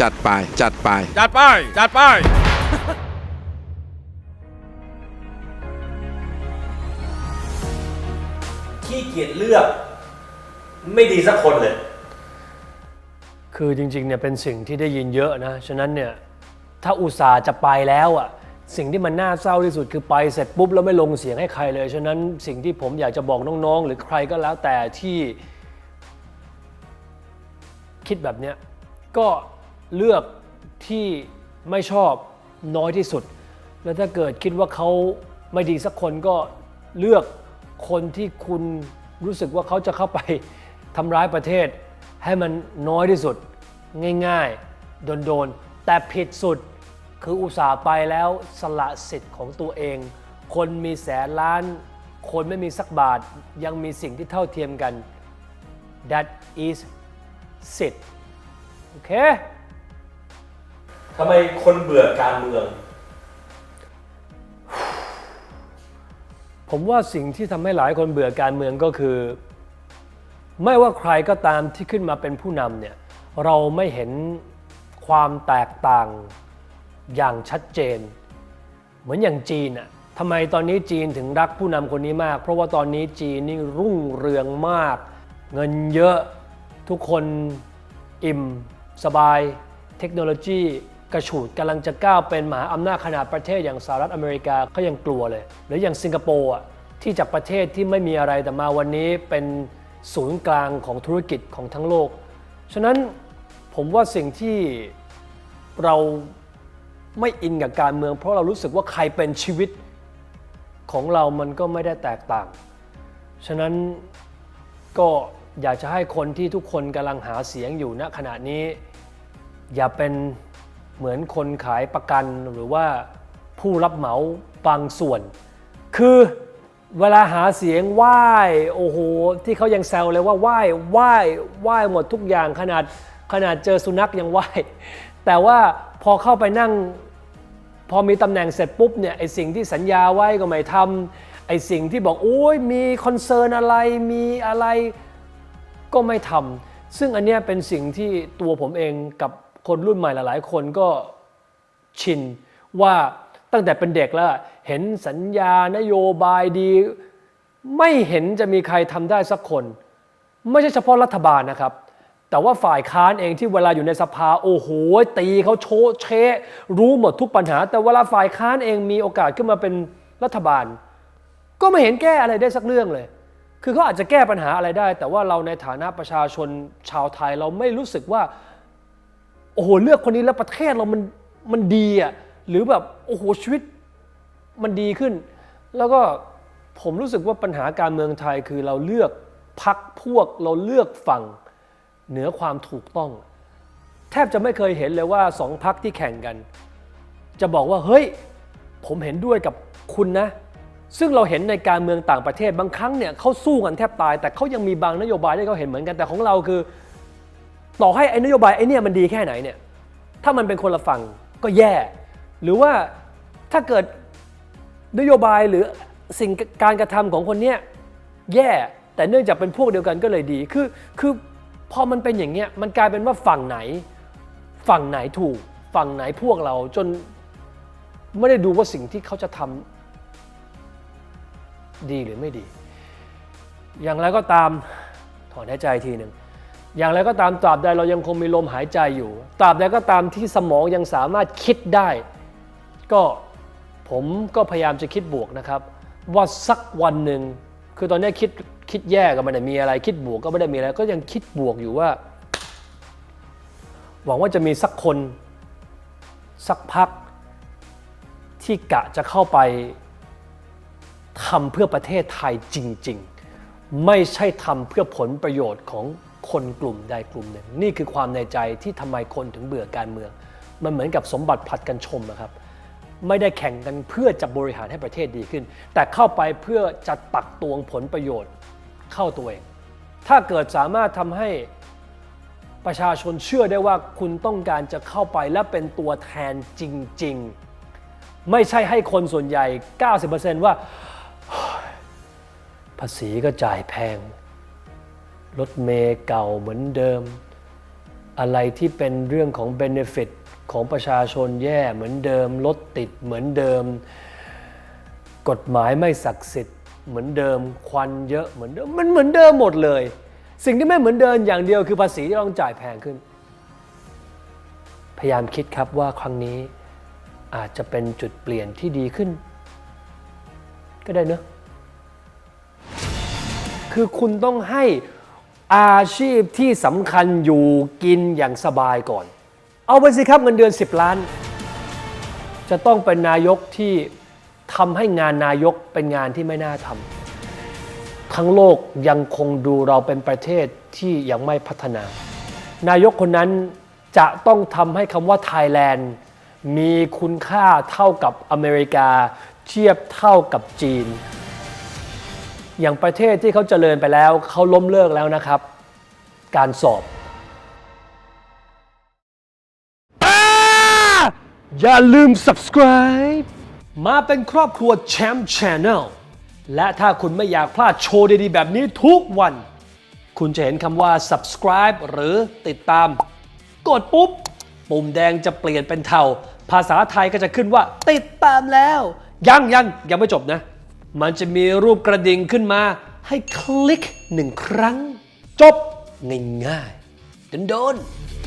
จัดไป จัดไป จัดไป จัดไป ขี้เกียจเลือก ไม่ดีสักคนเลย คือจริงๆเนี่ยเป็นสิ่งที่ได้ยินเยอะนะ ฉะนั้นเนี่ยถ้าอุตส่าห์จะไปแล้วอะสิ่งที่มันน่าเศร้าที่สุดคือไปเสร็จปุ๊บแล้วไม่ลงเสียงให้ใครเลย ฉะนั้นสิ่งที่ผมอยากจะบอกน้องๆ หรือใครก็แล้วแต่ที่คิดแบบเนี้ยก็ เลือกที่ไม่ชอบน้อยที่สุด แล้วถ้าเกิดคิดว่าเขาไม่ดีสักคนก็เลือกคนที่คุณรู้สึกว่าเขาจะเข้าไปทำร้ายประเทศ ให้มันน้อยที่สุด ง่ายๆ โดนๆ แต่ผิดสุดคืออุตส่าห์ไปแล้วสละสิทธิ์ของตัวเอง คนมีแสนล้าน คนไม่มีสักบาท ยังมีสิ่งที่เท่าเทียมกัน that is สิทธิ์โอเค ทำไมคนเบื่อการเมือง ผมว่าสิ่งที่ทำให้หลายคนเบื่อการเมืองก็คือ ไม่ว่าใครก็ตามที่ขึ้นมาเป็นผู้นำเนี่ยเราไม่เห็นความแตกต่างอย่างชัดเจน เหมือนอย่างจีนอะทำไมตอนนี้จีนถึงรักผู้นำคนนี้มาก เพราะว่าตอนนี้จีนนี่รุ่งเรืองมาก เงินเยอะทุกคนอิ่ม สบาย เทคโนโลยี กระฉูดกำลังจะก้าวเป็นมหาอำนาจขนาดประเทศอย่างสหรัฐอเมริกาก็ยังกลัวเลย หรืออย่างสิงคโปร์อะที่จากประเทศที่ไม่มีอะไรแต่มาวันนี้เป็นศูนย์กลางของธุรกิจของทั้งโลก ฉะนั้นผมว่าสิ่งที่เราไม่อินกับการเมือง เพราะเรารู้สึกว่าใครเป็นชีวิตของเรามันก็ไม่ได้แตกต่าง ฉะนั้นก็อยากจะให้คนที่ทุกคนกำลังหาเสียงอยู่ณขณะนี้ อย่าเป็น เหมือนคนขายประกันหรือว่าผู้รับเหมาบางส่วน คือเวลาหาเสียงไหว้โอ้โหที่เขายังแซวเลยว่าไหว้ไหว้ไหว้หมดทุกอย่างขนาดขนาดเจอสุนัขยังไหว้แต่ว่าพอเข้าไปนั่ง พอมีตำแหน่งเสร็จปุ๊บเนี่ยไอสิ่งที่สัญญาไว้ก็ไม่ทำไอสิ่งที่บอกโอ้ยมีคอนเซิร์นอะไรมีอะไรก็ไม่ทำซึ่งอันเนี้ยเป็นสิ่งที่ตัวผมเองกับ คนรุ่นใหม่หลาย ๆ คนก็ชินว่าตั้งแต่เป็นเด็กแล้ว เห็นสัญญานโยบายดี ไม่เห็นจะมีใครทำได้สักคน ไม่ใช่เฉพาะรัฐบาลนะครับ แต่ว่าฝ่ายค้านเองที่เวลาอยู่ในสภาโอ้โหตีเขาโชะเชะรู้หมดทุกปัญหา แต่เวลาฝ่ายค้านเองมีโอกาสขึ้นมาเป็นรัฐบาล ก็ไม่เห็นแก้อะไรได้สักเรื่องเลย คือเขาอาจจะแก้ปัญหาอะไรได้ แต่ว่าเราในฐานะประชาชนชาวไทยเราไม่รู้สึกว่า โอ้โหเลือกคนนี้แล้วประเทศเรามันมันดีอะหรือแบบโอ้โหชีวิตมันดีขึ้น แล้วก็ผมรู้สึกว่าปัญหาการเมืองไทยคือเราเลือกพักพวกเราเลือกฝั่งเหนือความถูกต้อง แทบจะไม่เคยเห็นเลยว่าสองพักที่แข่งกัน จะบอกว่าเฮ้ย ผมเห็นด้วยกับคุณนะ ซึ่งเราเห็นในการเมืองต่างประเทศบางครั้งเนี่ยเขาสู้กันแทบตาย แต่เขายังมีบางนโยบายที่เขาเห็นเหมือนกันแต่ของเราคือ ต่อให้ไอ้นโยบายไอ้นี่มันดีแค่ไหนเนี่ยถ้ามันเป็นคนละฝั่งก็แย่ หรือว่าถ้าเกิดนโยบายหรือสิ่งการกระทำของคนเนี้ยแย่ แต่เนื่องจากเป็นพวกเดียวกันก็เลยดีคือคือพอมันเป็นอย่างเงี้ยมันกลายเป็นว่าฝั่งไหน ฝั่งไหนถูก ฝั่งไหนพวกเราจนไม่ได้ดูว่าสิ่งที่เขาจะทำดีหรือไม่ดี อย่างไรก็ตามถอนหายใจทีหนึ่ง อย่างไรก็ตามตราบใดเรายังคงมีลมหายใจอยู่ตราบใดก็ตามที่สมองยังสามารถคิดได้ ก็ผมก็พยายามจะคิดบวกนะครับ ว่าสักวันหนึ่งคือตอนนี้คิดคิดแย่ก็ไม่ได้มีอะไรคิดบวกก็ไม่ได้มีอะไร ก็ยังคิดบวกอยู่ว่า หวังว่าจะมีสักคน สักพัก ที่กะจะเข้าไปทำเพื่อประเทศไทยจริง ๆ ไม่ใช่ทำเพื่อผลประโยชน์ของ คนกลุ่มใดกลุ่มหนึ่ง นี่คือความในใจที่ทำไมคนถึงเบื่อการเมือง มันเหมือนกับสมบัติผลัดกันชมนะครับ ไม่ได้แข่งกันเพื่อจะบริหารให้ประเทศดีขึ้น แต่เข้าไปเพื่อจะตักตวงผลประโยชน์เข้าตัวเอง ถ้าเกิดสามารถทำให้ประชาชนเชื่อได้ว่าคุณต้องการจะเข้าไปและเป็นตัวแทนจริง ๆ ไม่ใช่ให้คนส่วนใหญ่ 90%ว่าภาษีก็จ่ายแพง รถเมย์เก่าเหมือนเดิม อะไรที่เป็นเรื่องของ benefit ของประชาชนแย่เหมือนเดิม รถติดเหมือนเดิม กฎหมายไม่ศักดิ์สิทธิ์เหมือนเดิม ควันเยอะเหมือนเดิม มันเหมือนเดิมหมดเลย สิ่งที่ไม่เหมือนเดิมอย่างเดียวคือภาษีที่ต้องจ่ายแพงขึ้น พยายามคิดครับว่าครั้งนี้อาจจะเป็นจุดเปลี่ยนที่ดีขึ้น ก็ได้เนอะคือคุณต้องให้ อาชีพที่สำคัญอยู่กินอย่างสบายก่อน เอาไปสิครับเงินเดือน 10 ล้าน จะต้องเป็นนายกที่ทำให้งานนายกเป็นงานที่ไม่น่าทำทั้งโลกยังคงดูเราเป็นประเทศที่ยังไม่พัฒนา นายกคนนั้นจะต้องทำให้คำว่าไทยแลนด์มีคุณค่าเท่ากับอเมริกา เทียบเท่ากับจีน อย่างประเทศที่เขาเจริญไปแล้ว เขาล้มเลิกแล้วนะครับ การสอบอย่าลืม subscribe มาเป็นครอบครัวแชมป์ Channel และถ้าคุณไม่อยากพลาดโชว์ดีๆ แบบนี้ทุกวัน คุณจะเห็นคำว่า subscribe หรือติดตาม กดปุ๊บ ปุ่มแดงจะเปลี่ยนเป็นเทา ภาษาไทยก็จะขึ้นว่า ติดตามแล้ว ยังยังยังไม่จบนะ มันจะมีรูปกระดิ่งขึ้นมาให้คลิกหนึ่งครั้ง จบง่ายๆโดนๆ